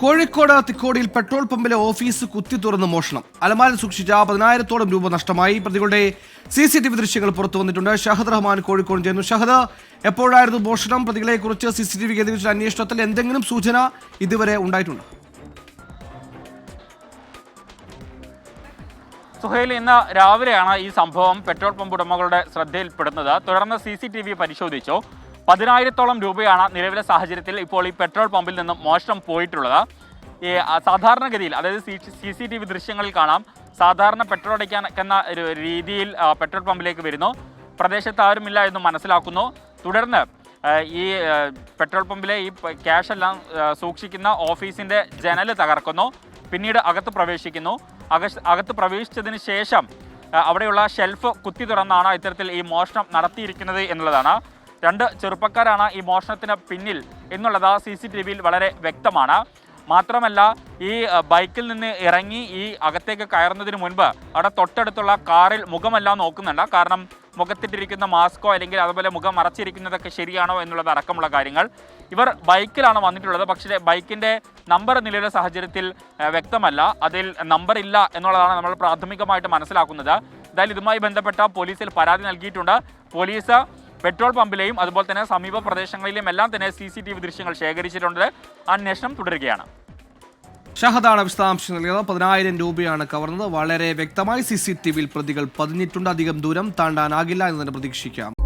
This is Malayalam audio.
കോഴിക്കോട് തിക്കോടിയിൽ പെട്രോൾ പമ്പിലെ ഓഫീസ് കുത്തി തുറന്ന് മോഷണം. അലമാരിൽ സൂക്ഷിച്ച പതിനായിരത്തോളം രൂപ നഷ്ടമായി. പ്രതികളുടെ സി സി ടി വി ദൃശ്യങ്ങൾ പുറത്തു വന്നിട്ടുണ്ട്. ഷഹദ് റഹ്മാൻ കോഴിക്കോട് ചെയ്യുന്നു ഷഹദ് എപ്പോഴായിരുന്നു മോഷണം? പ്രതികളെ കുറിച്ച് സി സി ടി വി കേന്ദ്രീകരിച്ച അന്വേഷണത്തിൽ എന്തെങ്കിലും സൂചന ഇതുവരെ ഉണ്ടായിട്ടുണ്ട്? സുഹൈൽ ഇന്ന് രാവിലെയാണ് ഈ സംഭവം പെട്രോൾ പമ്പ് ഉടമകളുടെ ശ്രദ്ധയിൽപ്പെടുന്നത്. തുടർന്ന് സി സി ടി വി പരിശോധിച്ചു. പതിനായിരത്തോളം രൂപയാണ് നിലവിലെ സാഹചര്യത്തിൽ ഇപ്പോൾ ഈ പെട്രോൾ പമ്പിൽ നിന്നും മോഷണം പോയിട്ടുള്ളത്. ഈ സാധാരണഗതിയിൽ അതായത് സി സി ടി വി ദൃശ്യങ്ങളിൽ കാണാം. സാധാരണ പെട്രോൾ അടിക്കാൻ എന്ന ഒരു രീതിയിൽ പെട്രോൾ പമ്പിലേക്ക് വരുന്നു. പ്രദേശത്ത് ആരുമില്ല എന്ന് മനസ്സിലാക്കുന്നു. തുടർന്ന് ഈ പെട്രോൾ പമ്പിലെ ഈ ക്യാഷ് എല്ലാം സൂക്ഷിക്കുന്ന ഓഫീസിന്റെ ജനൽ തകർക്കുന്നു. പിന്നീട് അകത്ത് പ്രവേശിക്കുന്നു. അകത്ത് പ്രവേശിച്ചതിന് ശേഷം അവിടെയുള്ള ഷെൽഫ് കുത്തി തുറന്നാണ് ഇത്തരത്തിൽ ഈ മോഷണം നടത്തിയിരിക്കുന്നത് എന്നുള്ളതാണ്. രണ്ട് ചെറുപ്പക്കാരാണ് ഈ മോഷണത്തിന് പിന്നിൽ എന്നുള്ളത് സി സി ടി വിയിൽ വളരെ വ്യക്തമാണ്. മാത്രമല്ല ഈ ബൈക്കിൽ നിന്ന് ഇറങ്ങി ഈ അകത്തേക്ക് കയറുന്നതിന് മുൻപ് അവിടെ തൊട്ടടുത്തുള്ള കാറിൽ മുഖമെല്ലാം നോക്കുന്നുണ്ട്. കാരണം മുഖത്തിട്ടിരിക്കുന്ന മാസ്കോ അല്ലെങ്കിൽ അതുപോലെ മുഖം മറച്ചിരിക്കുന്നതൊക്കെ ശരിയാണോ എന്നുള്ളത് അടക്കമുള്ള കാര്യങ്ങൾ ഇവർ ബൈക്കിലാണ് വന്നിട്ടുള്ളത്. പക്ഷേ ബൈക്കിന്റെ നമ്പർ നിലവിലെ സാഹചര്യത്തിൽ വ്യക്തമല്ല. അതിൽ നമ്പർ ഇല്ല എന്നുള്ളതാണ് നമ്മൾ പ്രാഥമികമായിട്ട് മനസ്സിലാക്കുന്നത്. എന്തായാലും ഇതുമായി ബന്ധപ്പെട്ട പോലീസിൽ പരാതി നൽകിയിട്ടുണ്ട്. പോലീസ് പെട്രോൾ പമ്പിലെയും അതുപോലെ തന്നെ സമീപ പ്രദേശങ്ങളിലെയും എല്ലാം തന്നെ സി സി ടി വി ദൃശ്യങ്ങൾ ശേഖരിച്ചിട്ടുണ്ട്. അന്വേഷണം തുടരുകയാണ്. ഷഹദാണ് വിശദാംശം നൽകിയത് പതിനായിരം രൂപയാണ് കവർന്നത്. വളരെ വ്യക്തമായി സി സി ടി വിയിൽ പ്രതികൾ പതിഞ്ഞിട്ടുണ്ട്. അധികം ദൂരം താണ്ടാനാകില്ല എന്ന് തന്നെ പ്രതീക്ഷിക്കാം.